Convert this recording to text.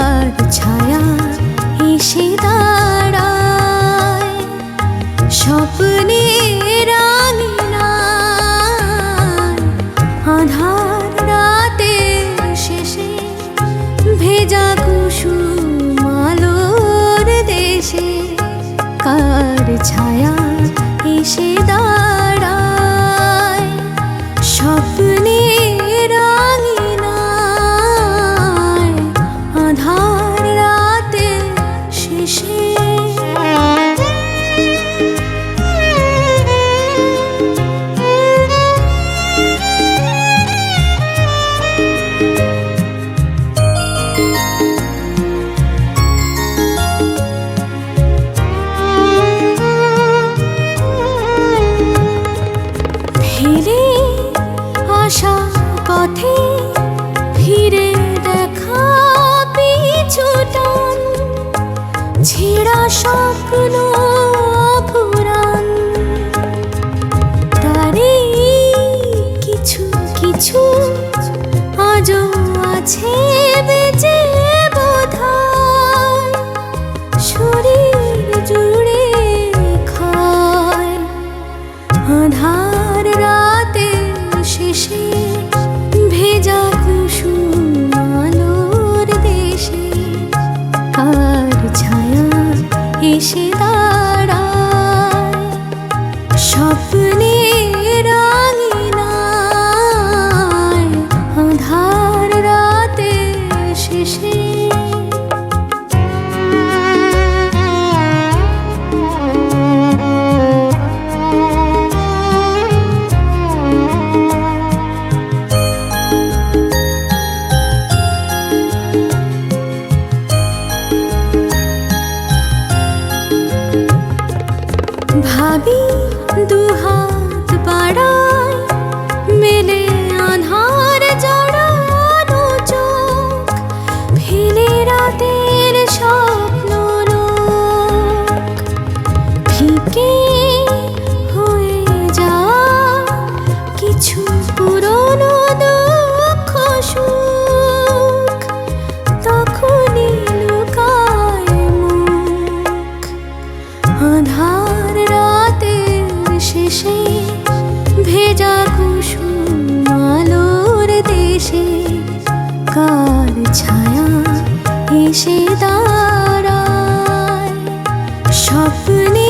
কার ছায়া এসে দাঁড়ায়। আঙিনায় আধার রাতের শেষে ভেজা কুসুম আলোর দেশে কার ছায়া এসে দাঁড়ায়? আসা পথে ফিরে দেখা পিছুটান ছেঁড়া স্বপ্ন কিছু কিছু আজও আছে। गुलाबी दुहात पाड़ा শেষে ভেজা কুসুম আলোর দেশে কার ছায়া এসে দাঁড়ায়? স্বপ্ন